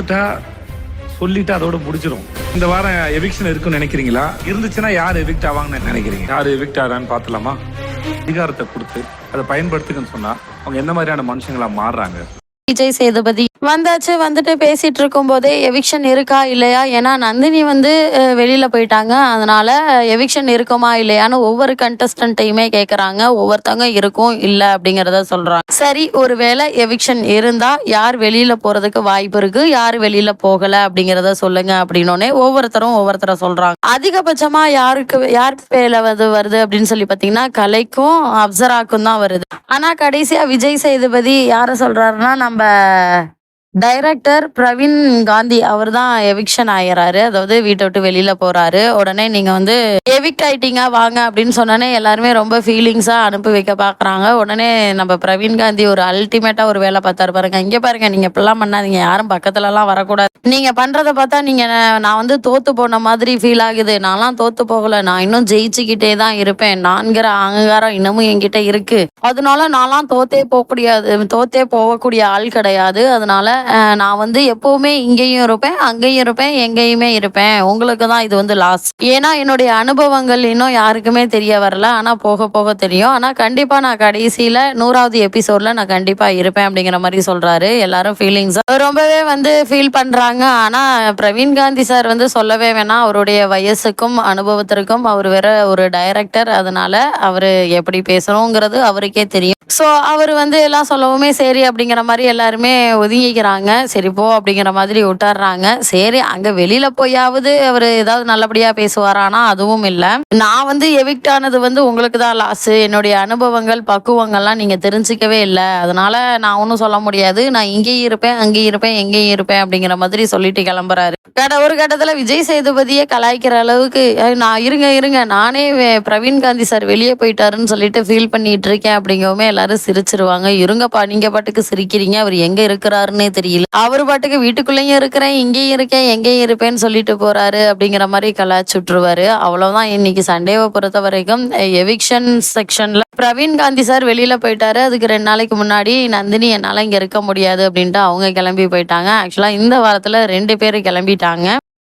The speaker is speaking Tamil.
வந்துட்டா சொல்லிட்டு அதோட முடிச்சிடும் இந்த வாரம் எவிக்ஷன் இருக்குன்னு நினைக்கிறீங்களா? இருந்துச்சுன்னா யார் எவிக்ட் ஆவாங்கன்னு நினைக்கிறீங்க? யார் எவிக்ட் ஆகிறான்னு பார்த்துலாமா? அதிகாரத்தை கொடுத்து அதை பயன்படுத்துங்கன்னு சொன்னா அவங்க எந்த மாதிரியான மனுஷங்களா மாறுறாங்க? விஜய் சேதுபதி வந்தாச்சு வந்துட்டு பேசிட்டு இருக்கும் போதே எவிக்ஷன் இருக்கா இல்லையா? ஏன்னா நந்தினி வந்து வெளியில் வெளியில போயிட்டாங்க. அதனால எவிக்ஷன் இருக்குமா இல்லையான்னு ஒவ்வொரு கண்டஸ்டன்ட்டையுமே கேக்குறாங்க. ஒவ்வொருத்தவங்க இருக்கும் இல்ல அப்படிங்கறத சொல்றாங்க. சரி ஒருவேளை எவிக்ஷன் இருந்தா யார் வெளியில போறதுக்கு வாய்ப்பு இருக்கு யார் வெளியில போகல அப்படிங்கறத சொல்லுங்க அப்படின்னோடனே ஒவ்வொருத்தரும் ஒவ்வொருத்தர சொல்றாங்க. அதிகபட்சமா யாருக்கு யார் பேர்ல வந்து வருது அப்படின்னு சொல்லி பாத்தீங்கன்னா கலைக்கும் அப்சராக்கும் தான் வருது. ஆனா கடைசியா விஜய் சேதுபதி யார சொல்றாருன்னா நம்ம டைரக்டர் பிரவீன் காந்தி அவர் தான் எவிக்ஷன் ஆயிறாரு. அதாவது வீட்டை விட்டு வெளியில போறாரு. உடனே நீங்க வந்து எவிக்ட் ஆயிட்டீங்க வாங்க அப்படின்னு சொன்னோன்னே எல்லாருமே ரொம்ப ஃபீலிங்ஸா அனுப்பி வைக்க பாக்குறாங்க. உடனே நம்ம பிரவீன் காந்தி ஒரு அல்டிமேட்டா ஒரு வேலை பார்த்தாரு பாருங்க. இங்க பாருங்க நீங்க இப்படிலாம் பண்ணாதீங்க. யாரும் பக்கத்துல எல்லாம் வரக்கூடாது. நீங்க பண்றதை பார்த்தா நீங்க நான் வந்து தோத்து போன மாதிரி ஃபீல் ஆகுது. நான்லாம் தோத்து போகல. நான் இன்னும் ஜெயிச்சுக்கிட்டே தான் இருப்பேன். நான்கிற அகங்காரம் இன்னமும் என்கிட்ட இருக்கு. அதனால நான்லாம் தோத்தே போகக்கூடியது தோத்தே போகக்கூடிய ஆள் கிடையாது. அதனால நான் வந்து எப்பவுமே இங்கேயும் இருப்பேன் அங்கேயும் இருப்பேன் எங்கேயுமே இருப்பேன். உங்களுக்கு தான் இது வந்து லாஸ் ஏன்னா என்னுடைய அனுபவங்கள் இன்னும் யாருக்குமே தெரிய வரல. ஆனால் போக போக தெரியும். ஆனால் கண்டிப்பாக நான் கடைசியில் நூறாவது எபிசோடில் நான் கண்டிப்பாக இருப்பேன் அப்படிங்கிற மாதிரி சொல்கிறாரு எல்லாரும் ஃபீலிங்ஸ் ரொம்பவே வந்து ஃபீல் பண்ணுறாங்க ஆனால் பிரவீன் காந்தி சார் வந்து சொல்லவே வேணாம். அவருடைய வயசுக்கும் அனுபவத்திற்கும் அவர் வேற ஒரு டைரக்டர் அதனால அவர் எப்படி பேசணுங்கிறது அவருக்கே தெரியும். ஸோ அவர் வந்து எல்லாம் சொல்லவுமே சரி அப்படிங்கிற மாதிரி எல்லாருமே ஒதுங்கிக்கிறாங்க. சரி போ அப்படிங்கிற மாதிரி விட்டுறாங்க. சரி அங்க வெளியில் போயாவது அவர் ஏதாவது நல்லபடியா பேசுவாரானா அதுவும் இல்லை. நான் வந்து எவிக்ட் ஆனது வந்து உங்களுக்கு தான் லாஸ் என்னுடைய அனுபவங்கள் பக்குவங்கள்லாம் நீங்க தெரிஞ்சுக்கவே இல்லை. அதனால நான் ஒன்றும் சொல்ல முடியாது. நான் இங்கேயும் இருப்பேன் அங்கேயும் இருப்பேன் எங்கேயும் இருப்பேன் அப்படிங்கிற மாதிரி சொல்லிட்டு கிளம்புறாரு. கட ஒரு கட்டத்தில் விஜய் சேதுபதியே கலாய்க்கிற அளவுக்கு நான் இருங்க இருங்க. நானே பிரவீன் காந்தி சார் வெளியே போயிட்டாருன்னு சொல்லிட்டு ஃபீல் பண்ணிட்டு இருக்கேன் அப்படிங்கவுமே எல்லாரும் சிரிச்சிருவாங்க. இருங்கப்பா நீங்க பாட்டுக்கு சிரிக்கிறீங்க. அவர் எங்க இருக்கிறாருன்னே தெரியல. அவர் பாட்டுக்கு வீட்டுக்குள்ளேயும் இருக்கிறேன் இங்கேயும் இருக்கேன் எங்கேயும் இருப்பேன்னு சொல்லிட்டு போறாரு அப்படிங்கிற மாதிரி கலாச்சு விட்டுருவாரு. அவ்வளவுதான். இன்னைக்கு சண்டேவை பொறுத்த வரைக்கும் எவிக்ஷன் செக்ஷன்ல பிரவீன் காந்தி சார் வெளியில போயிட்டாரு. அதுக்கு ரெண்டு நாளைக்கு முன்னாடி நந்தினி என்னால இங்க இருக்க முடியாது அப்படின்ட்டு அவங்க கிளம்பி போயிட்டாங்க. ஆக்சுவலா இந்த வாரத்துல ரெண்டு பேர் கிளம்பிட்டாங்க.